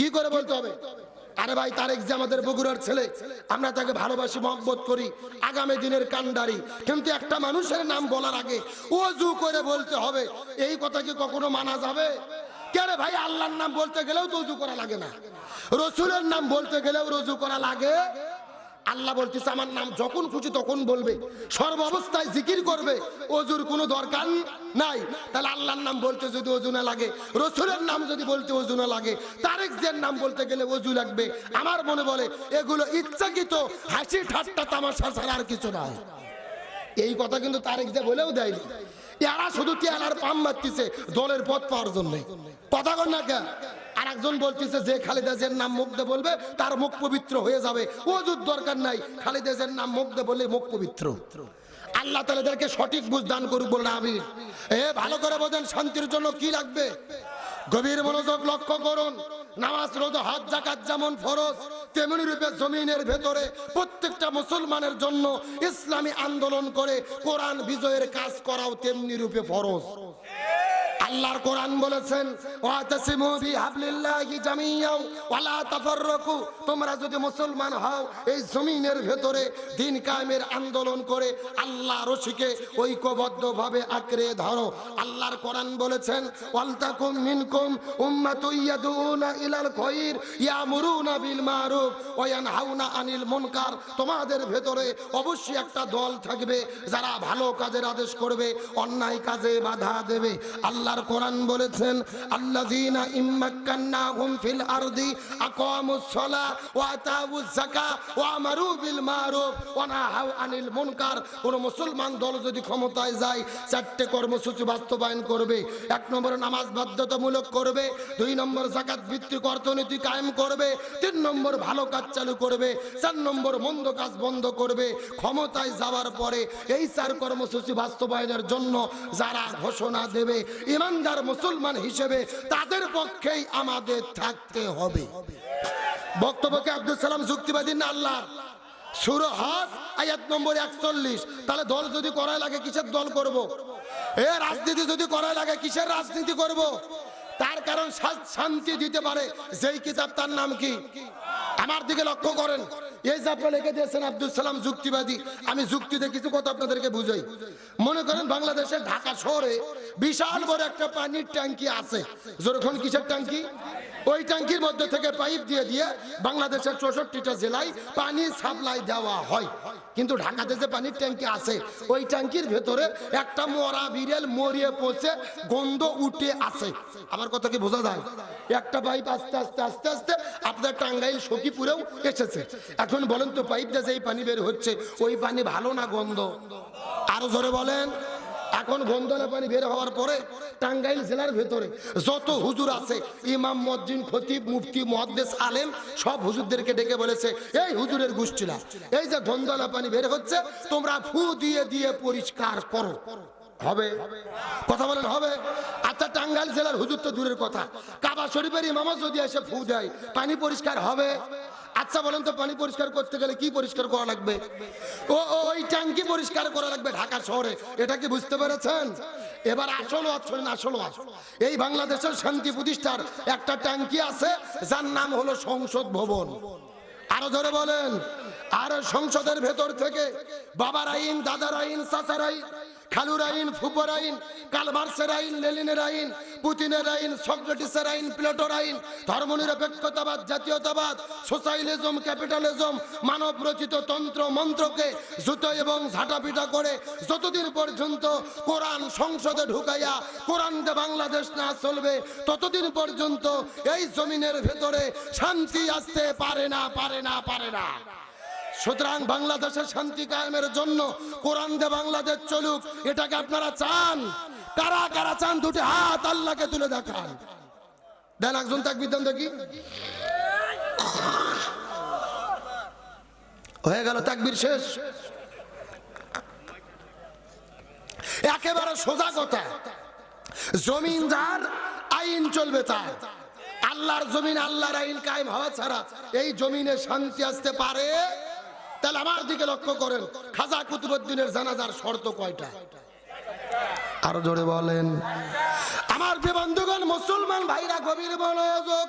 কি করে বলতে হবে? আরে ভাই, তারেক যে আমাদের বগুড়ার ছেলে, আমরা তাকে ভালোবাসি, মহব্বত করি, আগামী দিনের কান্ডারি কিন্তু একটা মানুষের নাম বলার আগে অজু করে বলতে হবে। এই কথা কি কখনো মানা যাবে? কেন ভাই, আল্লাহর নাম বলতে গেলেও তো উজু করা লাগে না। রসুলের নাম বলতে গেলেও রজু করা লাগে। আল্লাহ বলতেছে, আমার নাম যখন খুশি তখন বলবে। সর্ব অবস্থায় জিকির করবে। অজুর কোনো দরকার নাই। তাহলে আল্লাহর নাম বলতে যদি অজু না লাগে, রসুলের নাম যদি বলতে অজু না লাগে তারেক জিয়ার নাম বলতে গেলে অজু লাগবে। আমার মনে বলে, এগুলো ইচ্ছাকৃত হাসি ঠাট্টা তামাশা ছাড়া আর কিছু নয় এই কথা কিন্তু তারেক যে বলেও দেয়নি। এরা শুধু তেলার পাম মারতেছে দলের পথ পাওয়ার জন্য। কথা কর না আর একজন বলতেছে, যে খালেদা জিয়ার নাম মুখ দিয়ে বলবে, তার মুখ পবিত্র হয়ে যাবে। ওজুর দরকার নাই, খালেদা জিয়ার নাম মুখ দিয়ে বললে মুখ পবিত্র। আল্লাহ তালাদেরকে সঠিক বুঝ দান করুক বললে আমি এ, ভালো করে বোঝেন, শান্তির জন্য কি লাগবে? গভীর মনোযোগ লক্ষ্য করুন, নামাজ, রোজা, হজ জাকাত যেমন ফরজ, তেমনি রূপে জমিনের ভেতরে প্রত্যেকটা মুসলমানের জন্য ইসলামী আন্দোলন করে কোরআন বিজয়ের কাজ করাও তেমনি রূপে ফরজ। আল্লাহর কোরআন বলেছেন তোমরা যদি মুসলমান হও, এই জমিনের ভেতরে দিন কায়েমের আন্দোলন করে আল্লাহ রশিকে ঐক্যবদ্ধভাবে আঁকড়ে ধরো। আল্লাহর কোরআন বলেছেন, ওয়ালতাকুম মিনকুম উম্মাতুন ইয়াদুনা ইলাল খায়র ইয়ামুরুনা বিল মারুফ, ওয়া আনিল মুনকার। তোমাদের ভেতরে অবশ্যই একটা দল থাকবে যারা ভালো কাজের আদেশ করবে, অন্যায় কাজে বাধা দেবে। আল্লাহর কোরআন বলেছেন, আল্লাযীনা ফিল আরদি ওয়া ওয়া আমারু বিল মারুফ ওয়া নাহাউ আনিল মুনকার। কোন মুসলমান দল যদি ক্ষমতায় যায় কর্মসূচি বাস্তবায়ন করবে, এক নম্বর নামাজ বাধ্যতামূলক করবে, দুই নম্বর ভিত্তিক অর্থনীতি কায়েম করবে, তিন নম্বর ভালো কাজ চালু করবে, চার নম্বর মন্দ কাজ বন্ধ করবে, ক্ষমতায় যাওয়ার পরে এই চার কর্মসূচি বাস্তবায়নের জন্য যারা ঘোষণা দেবে ইমানদার মুসলমান হিসেবে তাদের পক্ষেই আমাদের থাকতে হবে। বক্তব্যকে আব্দুল সালাম যুক্তিবাদী না আল্লাহ সুর হাস, আয়াত নম্বর একচল্লিশ। তাহলে দল যদি লাগে, কিসের দল করব। এ রাজনীতি যদি করাই লাগে, কিসের রাজনীতি করব। তার কারণ শান্তি দিতে পারে। যেই কিতাব তার নাম কি? আমার দিকে লক্ষ্য করেন। এই যে আপনারা লিখে দিয়েছেন আব্দুল সালাম যুক্তিবাদী। আমি যুক্তিতে কিছু কথা আপনাদেরকে বুঝাই। মনে করেন বাংলাদেশের ঢাকা শহরে বিশাল বড় একটা পানির ট্যাঙ্কি আছে। যেরকম কিসের ট্যাঙ্কি? ওই ট্যাঙ্কির মধ্যে থেকে পাইপ দিয়ে দিয়ে বাংলাদেশের চৌষট্টিটা জেলায় পানি সাপ্লাই দেওয়া হয়। কিন্তু ঢাকাতে যে পানির ট্যাঙ্কি আছে, ওই ট্যাঙ্কির ভেতরে একটা মরা বিড়েল মরিয়ে পচে গন্ধ উঠে আছে। আমার কথা কি বোঝা যায়? একটা পাইপ আস্তে আস্তে আস্তে আস্তে আপনার টাঙ্গাইল সখীপুরেও এসেছে। এখন বলেন তো পাইপ দিয়ে যেই পানি বের হচ্ছে, ওই পানি ভালো না গন্ধ? আরও জোরে বলেন। এখন গন্ধনা পানি বের হওয়ার পরে টাঙ্গাইল জেলার ভেতরে যত হুজুর আছে, ইমাম মজ্জিন খতিব, মুফতি, মহাদ্দেস, আলেম, সব হুজুরদেরকে ডেকে বলেছে, এই হুজুরের গোষ্ঠীরা এই যে গন্ধনা পানি বের হচ্ছে, তোমরা ফু দিয়ে দিয়ে পরিষ্কার করো। হবে? কথা বলেন, হবে? আচ্ছা টাঙ্গাইল জেলার হুজুর তো দূরের কথা। কাবা শরীফের ইমামও যদি এসে ফু দেয়, পানি পরিষ্কার হবে? আচ্ছা বলেন তো, পানি পরিষ্কার করতে গেলে কি পরিষ্কার করা লাগবে? ও ওই ট্যাঙ্কি পরিষ্কার করা লাগবে ঢাকা শহরে। এটা কি বুঝতে পেরেছেন? এবার আসল আসলো আসল এই বাংলাদেশের শান্তি প্রতিষ্ঠার একটা ট্যাঙ্কি আছে, যার নাম হলো সংসদ ভবন। আরও ধরে বলেন। আর সংসদের ভেতর থেকে বাবার আইন, দাদার আইন, চাচার আইন, খালুর আইন, ফুপর আইন, কালমার্সের আইন লেলিনের আইন, পুতিনের আইন, সক্রেটিসের আইন, প্লেটোর আইন, ধর্মনিরপেক্ষতাবাদ, জাতীয়তাবাদ, সোশ্যালিজম, ক্যাপিটালিজম মানব রচিত তন্ত্র, মন্ত্রকে জুতো এবং ঝাঁটাপিটা করে যতদিন পর্যন্ত কোরআন সংসদে ঢুকাইয়া কোরআন দিয়ে বাংলাদেশ না চলবে, ততদিন পর্যন্ত এই জমিনের ভেতরে শান্তি আসতে পারে না পারে না পারে না। সুতরাং বাংলাদেশের শান্তি কায়েমের জন্য কোরআন দে বাংলাদেশ চলুক, এটাকে আপনারা চান। কারা কারা চান দুটি হাত আল্লাহকে তুলে দেখান। দেন একজন তাকবির দেন দেখি। হয়ে গেল তাকবির শেষ। একেবারে সোজা কথা। জমিন যার, আইন চলবে তার। আল্লাহর জমিন আল্লাহর আইন কায়েম হওয়া ছাড়া এই জমিনে শান্তি আসতে পারে তাহলে আমার দিকে লক্ষ্য করেন, খাজা কুতুবুদ্দিনের জানাজার শর্ত কয়টা? আরও জোরে বলেন। আমার যে বন্ধুগণ, মুসলমান ভাইরা গভীর মনোযোগ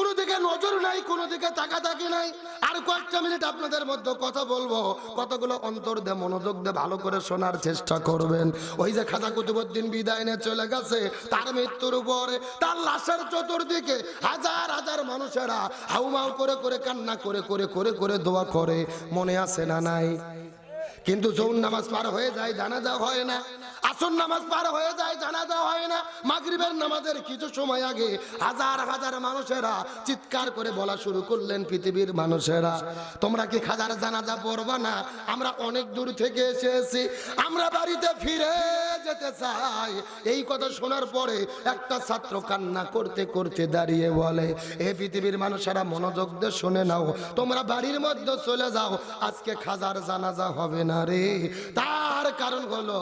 কোনো দিকে নজর নাই, কোনো দিকে তাকাতাকি নাই। আর কয়েকটা মিনিট আপনাদের মধ্যে কথা বলব। কতগুলো অন্তর দিয়ে মনোযোগ দিয়ে ভালো করে শোনার চেষ্টা করবেন। ওই যে খাজা কুতুবুদ্দিন বিদায় নিয়ে চলে গেছে, তার মৃত্যুর উপরে, তার লাশের চতুর্দিকে হাজার হাজার মানুষেরা হাউমাউ করে করে, কান্না করে করে করে করে দোয়া করে। মনে আছে না নাই? কিন্তু যৌন নামাজ পার হয়ে যায়, জানাজা হয় না। আসন নামাজ পার হয়ে যায়, জানাজা হয় না। মাগরিবের নামাজের কিছু সময় আগে হাজার হাজার মানুষেরা চিৎকার করে বলা শুরু করলেন পৃথিবীর মানুষেরা, তোমরা কি খাজার জানাজা পড়বা না? আমরা অনেক দূর থেকে এসেছি। আমরা বাড়িতে ফিরে যেতে চাই। এই কথা শোনার পরে একটা ছাত্র কান্না করতে করতে দাঁড়িয়ে বলে, এ পৃথিবীর মানুষেরা মনোযোগ দিয়ে শুনে নাও। তোমরা বাড়ির মধ্যে চলে যাও। আজকে খাজার জানাজা হবে না রে। তার কারণ হলো,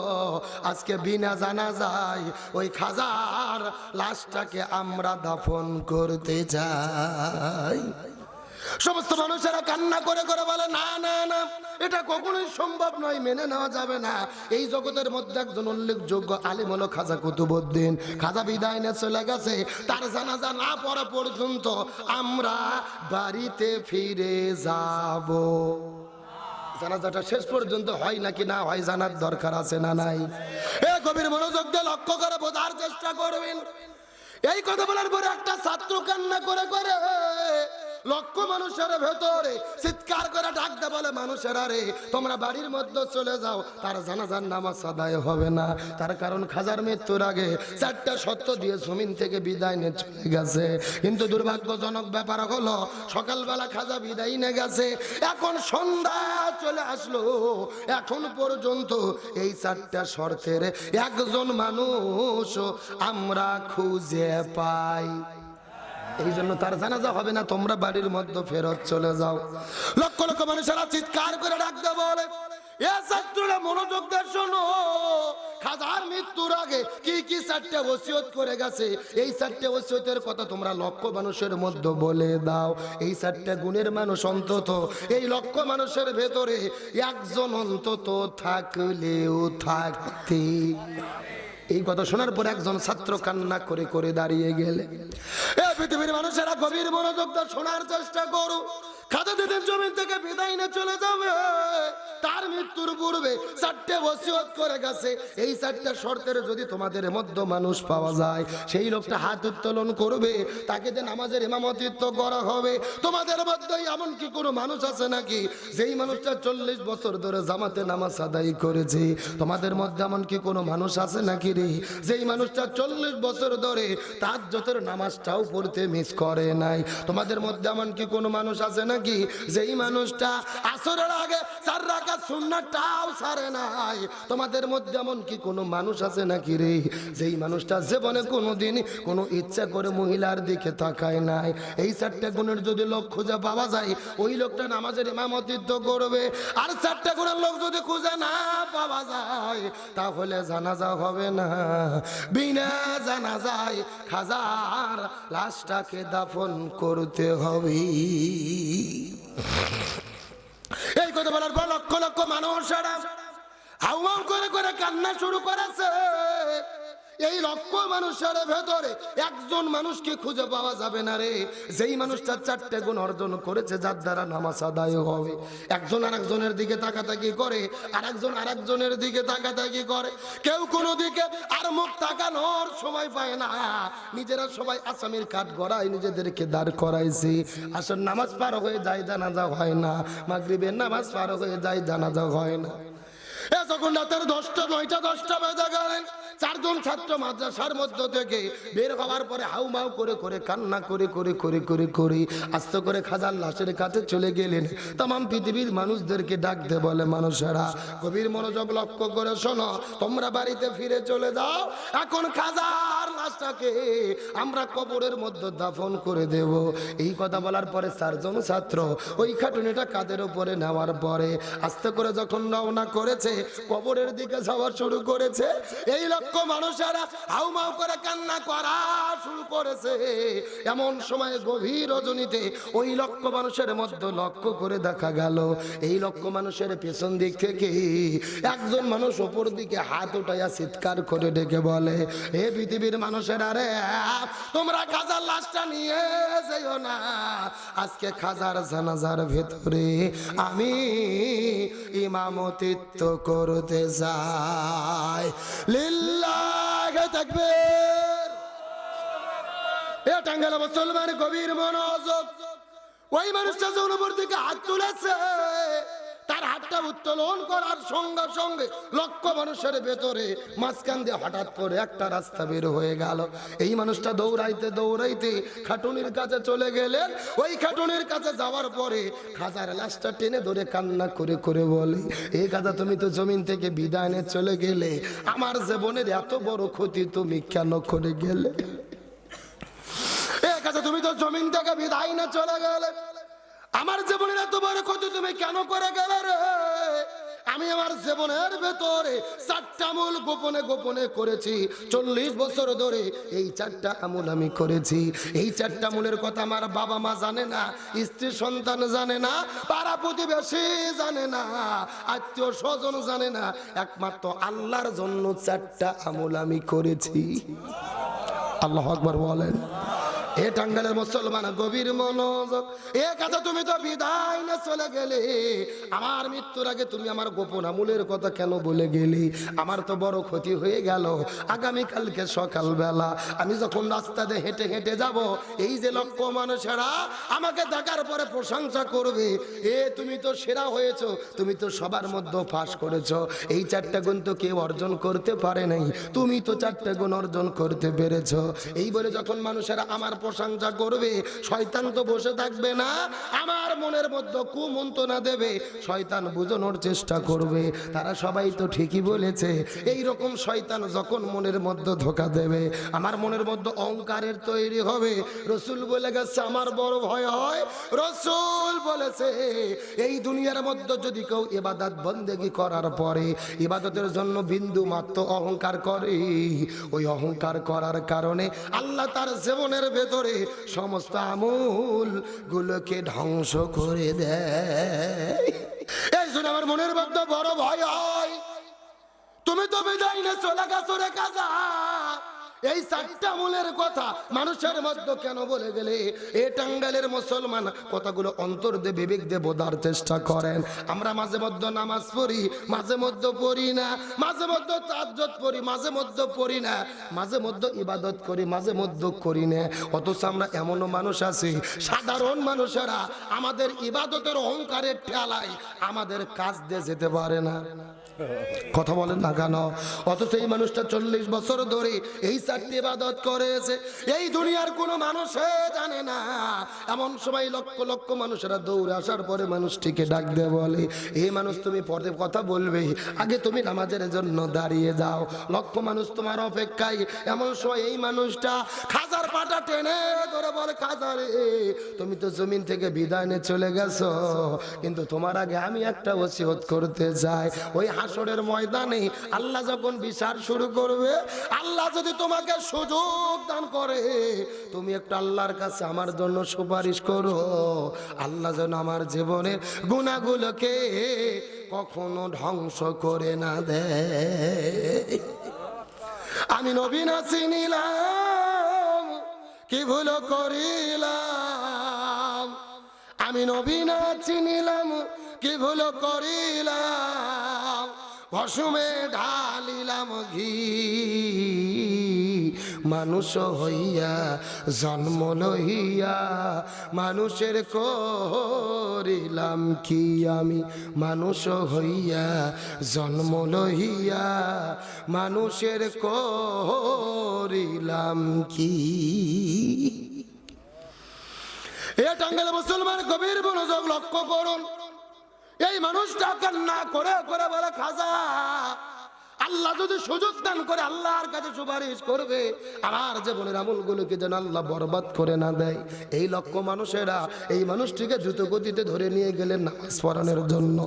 আজকে বিনা জানা যায় ওই খাজার লাশটাকে আমরা দাফন করতে চাই। সমস্ত মানুষেরা কান্না করে করে বলে, না না না, এটা কখনোই সম্ভব নয়, মেনে নেওয়া যাবে না। এই জগতের মধ্যে একজন উল্লেখযোগ্য আলিম হলো খাজা কুতুবুদ্দিন খাজা বিদায় নিয়ে চলে গেছে। তার জানাজা না পড়া পর্যন্ত আমরা বাড়িতে ফিরে যাব। জানাজাটা শেষ পর্যন্ত হয় নাকি না হয় জানার দরকার আছে না নাই? এ কবির মনোযোগ দিয়ে লক্ষ্য করে বোঝার চেষ্টা করবেন। এই কথা বলার পরে একটা ছাত্র কান্না করে করে লক্ষ মানুষের ভেতরে চিৎকার করে ডাক দে বলে মানুষেরা রে, তোমরা বাড়ির মধ্যে চলে যাও, তার জানাজার নামাজ আদায় হবে না। তার কারণ খাজার মৃত্যুর আগে চারটা সত্য দিয়ে জমিন থেকে বিদায় নিয়ে চলে গেছে। কিন্তু দুর্ভাগ্যজনক ব্যাপার হলো, সকালবেলা খাজা বিদায় নিয়ে গেছে। এখন সন্ধ্যা চলে আসলো। এখন পর্যন্ত এই চারটা শর্তের একজন মানুষ আমরা খুঁজে পাই। এই জন্য তার জানাজা হবে না, তোমরা বাড়ির মধ্যে ফেরত চলে যাও। লক্ষ লক্ষ মানুষেরা চিৎকার করে ডাকতে বলে মনোযোগ মৃত্যুর আগে কি কি গেছে? এই কথা তোমরা মানুষের মধ্যে বলে দাও। এই গুণের মানুষ অন্তত, এই মানুষের ভেতরে একজন অন্তত থাকলেও থাকতে এই কথা শোনার পর একজন ছাত্র কান্না করে করে দাঁড়িয়ে গেলে। এ পৃথিবীর মানুষেরা গভীর মনোযোগটা শোনার চেষ্টা করো খাতা দিদিন থেকে চলে যাবে। তার মৃত্যুর চারটে করে গেছে। এই শর্তের যদি তোমাদের মধ্যে মানুষ পাওয়া যায়, সেই লোকটা হাত উত্তোলন করবে, তাকে যে নামাজের করা হবে। তোমাদের মধ্যে এমন কি কোনো মানুষ আছে নাকি? যেই মানুষটা চল্লিশ বছর ধরে জামাতে নামাজ আদায় করেছে। তোমাদের মধ্যে এমন কি কোনো মানুষ আছে নাকি রে? যেই মানুষটা চল্লিশ বছর ধরে তার যতের নামাজটাও পড়তে মিস করে নাই। তোমাদের মধ্যে এমন কি কোনো মানুষ আছে নাকি? যেই মানুষটা আসরের আগে চার রাখা সুন্নাটাও সারে নাই। তোমাদের মধ্যে এমন কি কোনো মানুষ আছে নাকি রে? যেই মানুষটা জীবনে কোনোদিন কোনো ইচ্ছা করে মহিলার দিকে তাকায় নাই। এই চারটে গুণের যদি লোক খুঁজে পাওয়া যায়, ওই লোকটা নামাজের ইমামতিত্ব করবে। আর চারটে গুণের লোক যদি খুঁজে না পাওয়া যায়, তাহলে জানাজা হবে না। বিনা জানা যায় খাজার লাশটাকে দাফন করতে হবে। এই কথা বলার পর লক্ষ লক্ষ মানুষেরা হাউমাউ করে করে কান্না শুরু করেছে। এই লক্ষ মানুষের ভেতরে একজন মানুষকে খুঁজে পাওয়া যাবে না রে। যেই মানুষটা চারটে গুণ অর্জন করেছে, যার দ্বারা নামাজ আদায় হবে। একজন আর একজনের দিকে তাকাতাকি করে আর একজন আর একজনের দিকে তাকাতাকি করে। কেউ কোনো দিকে আর মুখ তাকানোর সময় পায় না। নিজেরা সবাই আসামির কাঠ গড়ায় নিজেদেরকে দাঁড় করাইছে। আসল নামাজ পার হয়ে যায়, জানাজা হয় না। মাগরিবের নামাজ পার হয়ে যায়, জানাজা হয় না। যখন রাতের দশটা, নয়টা, দশটা বেজে গেলেন চারজন ছাত্র মাদ্রাসার মধ্য থেকে বের হওয়ার পরে হাউমাউ করে করে কান্না করে করে করে করে করে আস্তে করে খাজার লাশের কাছে চলে গেলেন। তাম পৃথিবীর মানুষদেরকে ডাকতে বলে, মানুষেরা, গভীর মনোযোগ লক্ষ্য করে শোনো, তোমরা বাড়িতে ফিরে চলে যাও। এখন খাজার লাশটাকে আমরা কবরের মধ্যে দাফন করে দেব। এই কথা বলার পরে চারজন ছাত্র ওই খাটুনিটা কাদের উপরে নেওয়ার পরে আস্তে করে যখন রওনা করেছে, কবরের দিকে যাওয়া শুরু করেছে। এই লক্ষ মানুষেরা হাউমাউ করে কান্না করা শুরু করেছে। এমন সময় গভীর রজনীতে ওই লক্ষ মানুষের মধ্যে লক্ষ্য করে দেখা গেল। এই লক্ষ মানুষের পেছন দিক থেকে একজন মানুষ ওপর দিকে হাত উঠাইয়া চিৎকার করে ডেকে বলে হে পৃথিবীর মানুষ মানুষেরা রে, তোমরা খাজার লাশটা নিয়ে যেও না। আজকে খাজার জানাজার ভেতরে আমি ইমামতিত্ব করতে যাই লিল্লাহ থাকবে এ টাঙ্গালা মুসলমান গভীর মনোযোগ। ওই মানুষটা যখন উপর দিকে হাত তুলেছে। তার হাতটা উত্তোলন করার সঙ্গে সঙ্গে লক্ষ মানুষের ভেতরে মাঝখান দিয়ে হঠাৎ করে একটা রাস্তা বের হয়ে গেল। এই মানুষটা দৌড়াইতে দৌড়াইতে খাটুনির কাছে চলে গেলেন। ওই খাটুনির কাছে যাওয়ার পরে খাজার লাশটা টেনে ধরে কান্না করে করে বলে এই কাজা তুমি তো জমিন থেকে বিদায় নিয়ে চলে গেলে। আমার জীবনের এত বড় ক্ষতি তুমি কেন করে গেলে? এ কাছে তুমি তো জমিন থেকে বিদায় না চলে গেলে। আমার জীবনের এত বড় ক্ষতি তুমি কেন করে গেলে রে? আমি আমার জীবনের ভেতরে চারটা আমূল গোপনে গোপনে করেছি। চল্লিশ বছর ধরে এই চারটা আমূল আমি করেছি। এই চারটা আমূলের কথা আমার বাবা মা জানে না, স্ত্রী সন্তান জানে না, পাড়া প্রতিবেশী জানে না, আত্মীয় স্বজন জানে না। একমাত্র আল্লাহর জন্য চারটা আমূল আমি করেছি। আল্লাহ আকবর বলেন। এ টাঙ্গালের মুসলমান গভীর মনোযোগ। এ তুমি তো বিদায় না চলে গেলে। আমার মৃত্যুর আগে তুমি আমার গোপন কথা কেন বলে গেলি? আমার তো বড় ক্ষতি হয়ে গেল। সকালবেলা আমি যখন রাস্তা দিয়ে হেঁটে হেঁটে যাব, এই যে লক্ষ মানুষেরা আমাকে দেখার পরে প্রশংসা করবে, এ তুমি তো সেরা হয়েছ, তুমি তো সবার মধ্যে ফাঁস করেছ। এই চারটা গুণ তো কেউ অর্জন করতে পারে নাই। তুমি তো চারটা গুণ অর্জন করতে পেরেছ। এই বলে যখন মানুষেরা আমার প্রশংসা করবে, শয়তান তো বসে থাকবে না। আমার মনের মধ্যে কুমন্ত্রণা দেবে, শয়তান বুঝানোর চেষ্টা করবে। তারা সবাই তো ঠিকই বলেছে এই রকম শয়তান যখন মনের মধ্যে ধোকা দেবে, আমার মনের মধ্যে অহংকারের তৈরি হবে। রসুল বলে গেছে, আমার বড় ভয় হয়। রসুল বলেছে, এই দুনিয়ার মধ্যে যদি কেউ ইবাদত বন্দেগি করার পরে, ইবাদতের জন্য বিন্দু মাত্র অহংকার করে, ওই অহংকার করার কারণে আল্লাহ তার জীবনের ভেতরে সমস্ত আমূল গুলোকে ধ্বংস করে দেয়। জন্য আমার মনের মধ্যে বড় ভয় হয়। তুমি তো বিদায় না চলে গেছো রে কাজা। এই চারটা মূলের কথা মানুষের মধ্যে কেন বলে গেলে? এ টাঙ্গালের মুসলমান কথাগুলো অন্তর দিয়ে, বিবেক দিয়ে বোঝার চেষ্টা করেন। আমরা মাঝে মধ্যে নামাজ পড়ি, মাঝে মধ্যে পড়ি না, মাঝে মধ্যে তাজ্জত পড়ি, মাঝে মধ্যে পড়ি না, মাঝে মধ্যে ইবাদত করি, মাঝে মধ্যে করি না। অথচ আমরা এমনও মানুষ আছি, সাধারণ মানুষেরা আমাদের ইবাদতের অহংকারের ঠেলায় আমাদের কাজ দিয়ে যেতে পারে না। কথা বলেন না কেন? অথচ এই মানুষটা চল্লিশ বছর ধরে এই চারটি ইবাদত করেছে। এই দুনিয়ার কোনো মানুষে জানে না। এমন সময় লক্ষ লক্ষ মানুষেরা দৌড়ে আসার পরে মানুষটিকে ডাক দিয়ে বলে এই মানুষ, তুমি পরে কথা বলবে। আগে তুমি নামাজের জন্য দাঁড়িয়ে যাও। লক্ষ মানুষ তোমার অপেক্ষায়। এমন সময় এই মানুষটা খাজার পাটা টেনে ধরে বলে, খাজারে, তুমি তো জমিন থেকে বিদায় নিয়ে চলে গেছো। কিন্তু তোমার আগে আমি একটা ওসিয়ত করতে চাই। ওই হাসরের ময়দানে আল্লাহ যখন বিচার শুরু করবে, আল্লাহ যদি তোমাকে সুযোগ দান করে, তুমি একটু আল্লাহর কাছে আমার জন্য সুপারিশ করো। আল্লাহ যেন আমার জীবনের গুণাগুলোকে কখনো ধ্বংস করে না দেয়। আমি নবীন চিনিলাম কি ভুল করিলাম? আমি নবীনা চিনিলাম কি ভুল করিলাম? ভসুমে ঢালিলাম ঘি। মানুষ হইয়া, জন্ম লইয়া মানুষের করিলাম কি আমি? মানুষ হইয়া, জন্ম লইয়া মানুষের করিলাম কি? এ টাঙ্গালে মুসলমান গভীর মনোযোগ লক্ষ্য করুন। এই মানুষটা কান্না করে করে বলে খাজা আল্লাহ যদি সুযোগ দান করে আল্লাহর কাছে সুপারিশ করবে, আমার জীবনের আমলগুলোকে যেন আল্লাহ বরবাদ করে না দেয়। এই লক্ষ্য মানুষেরা এই মানুষটিকে দ্রুত গতিতে ধরে নিয়ে গেলেন নামাজ পড়ানোর জন্য।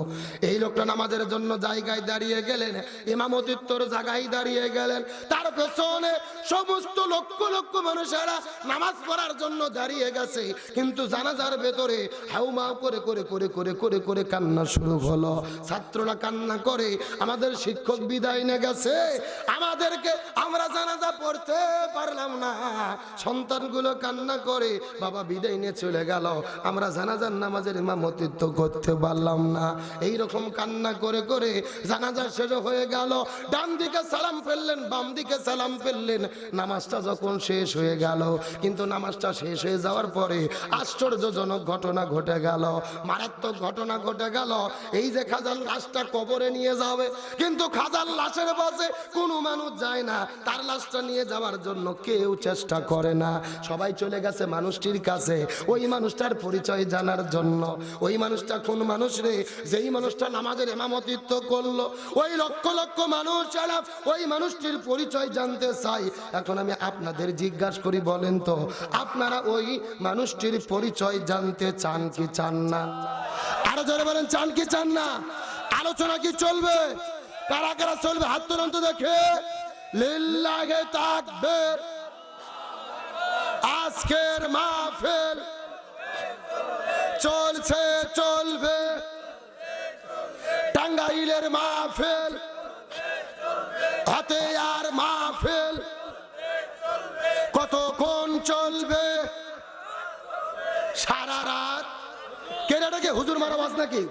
এই লোকটা নামাজের জন্য জায়গায় দাঁড়িয়ে গেলেন, ইমামতিত্বর জায়গায় দাঁড়িয়ে গেলেন। তার পেছনে সমস্ত লক্ষ লক্ষ মানুষেরা নামাজ পড়ার জন্য দাঁড়িয়ে গেছে। কিন্তু জানাজার ভেতরে হাউমাউ করে করে করে করে করে করে কান্না শুরু হলো। ছাত্ররা কান্না করে, আমাদের শিক্ষক বিদায় নিয়ে গেছে। আমাদেরকে আমরা জানাজা পড়তে পারলাম না। সন্তানগুলো কান্না করে, বাবা, বিদায় নিয়ে চলে গেল। আমরা জানাজার নামাজের ইমামতিত্ব করতে পারলাম না। এই রকম কান্না করে করে জানাজা শেষ হয়ে গেল। ডান দিকে সালাম ফেললেন, বাম দিকে সালাম ফেললেন। নামাজটা যখন শেষ হয়ে গেল, কিন্তু নামাজটা শেষ হয়ে যাওয়ার পরে আশ্চর্যজনক ঘটনা ঘটে গেল। মারাত্মক ঘটনা ঘটে গেল। এই যে খাজার লাশটা কবরে নিয়ে যাবে, কিন্তু খাজার লাশের পাশে কোনো মানুষ যায় না। তার লাশটা নিয়ে যাওয়ার জন্য কেউ চেষ্টা করে না। সবাই চলে গেছে মানুষটির কাছে। ওই মানুষটার পরিচয় জানার জন্য। ওই মানুষটা কোন মানুষ রে? যেই মানুষটা নামাজের এমামতিত্ব করল। ওই লক্ষ লক্ষ মানুষ এরা ওই মানুষটির পরিচয় জানতে চাই এখন আমি আপনাদের জিজ্ঞাসা করি, বলেন তো, আপনারা ওই মানুষটির পরিচয় জানতে চান কি চান না? আরও জোরে বলেন, চান কি চান না? আলোচনা কি চলবে? কারা কারা চলবে? হাত তুলন তো দেখে। লিল্লাহে তাকবীর। আজকের মাহফিল চলছে, চলবে। টাঙ্গাইলের মাহফিল হাতে আর মাহফিল, কতক্ষণ চলবে? সারা রাত। কেনাটাকে হুজুর মারা বাস নাকি?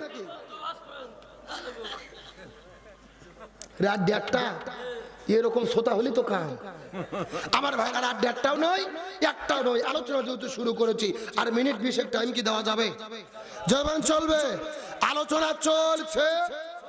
রাত দেড়টা। এরকম শ্রোতা হলি তো কাম। আমার ভাইরা রাত দেড়টাও নয়, একটাও নয়। আলোচনা যেহেতু শুরু করেছি, আর মিনিট বিশেক টাইম কি দেওয়া যাবে? যখন চলবে। আলোচনা চলছে।